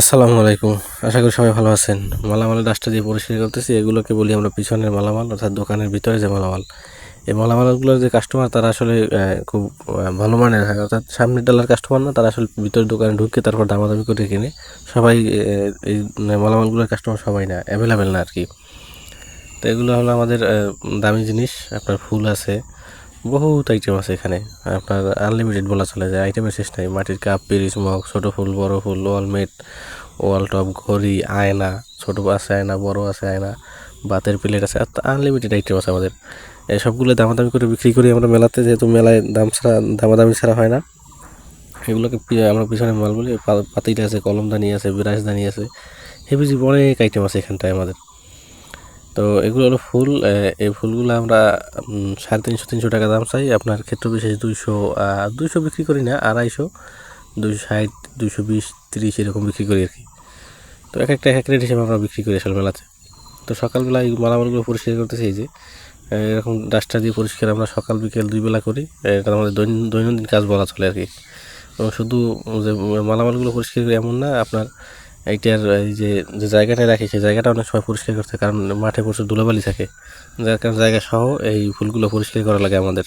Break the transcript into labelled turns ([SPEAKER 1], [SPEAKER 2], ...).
[SPEAKER 1] আসসালামু আলাইকুম। আশা করি সবাই ভালো আছেন। মালামালের ডাস্টটা দিয়ে পরিষ্কার করতেছি, এগুলোকে বলি আমরা পিছনের মালামাল অর্থাৎ দোকানের ভিতরে যে মালামাল। এই মালামালগুলোর যে কাস্টমার তারা আসলে খুব ভালো মানের হয়। অর্থাৎ সামনের ডালার কাস্টমার না, তারা আসলে ভিতরে দোকানে ঢুকে তারপর দামাদামি করে কিনে। সবাই এই মালামালগুলোর কাস্টমার সবাই না অ্যাভেলেবেল না আর কি। তো এগুলো হলো আমাদের দামি জিনিস। আপনার ফুল আছে বহুত আইটেম আছে এখানে। আপনার আনলিমিটেড বলা চলে যায় আইটেমের শেষ নাই। মাটির কাপ পিরিচ মগ, ছোটো ফুল, বড় ফুল ওয়ালমেট ওয়াল টপ ঘড়ি, আয়না, ছোটো আছে আয়না, বড় আছে আয়না, বাতের প্লেট আছে, আর আনলিমিটেড আইটেম আছে আমাদের। এই সবগুলো দামাদামি করে বিক্রি করি আমরা মেলাতে, যেহেতু মেলায় দাম ছাড়া, দামাদামি ছাড়া হয় না। এগুলোকে আমরা পিছনে মাল বলি পাতিটা আছে, কলমদানি আছে বিরাজদানি আছে। হেবিজি অনেক আইটেম আছে এখানটায় আমাদের। তো এগুলো হলো ফুল এই ফুলগুলো আমরা সাড়ে তিনশো তিনশো টাকা দাম চাই। আপনার ক্ষেত্র বিশেষ দুইশো দুইশো বিক্রি করি না, আড়াইশো, দুইশো ষাট, দুইশো বিশ, তিরিশ এরকম বিক্রি করি আর কি। তো এক একটা, এক রেট হিসেবে আমরা বিক্রি করি আসলে মেলাতে তো সকালবেলা এই মালামালগুলো পরিষ্কার করতেছি যে এরকম ডাস্টার দিয়ে পরিষ্কার আমরা সকাল, বিকেল দুই বেলা করি। এটা আমাদের দৈনন্দিন কাজ বলা চলে আর কি। এবং শুধু যে মালামালগুলো পরিষ্কার করি এমন না, আপনার এইটার এই যে যে জায়গাটা রাখে, সেই জায়গাটা অনেক সময় পরিষ্কার করতে কারণ মাঠে প্রচুর ধুলোবালি থাকে। যার কারণে জায়গা সহ এই ফুলগুলো পরিষ্কার করা লাগে আমাদের।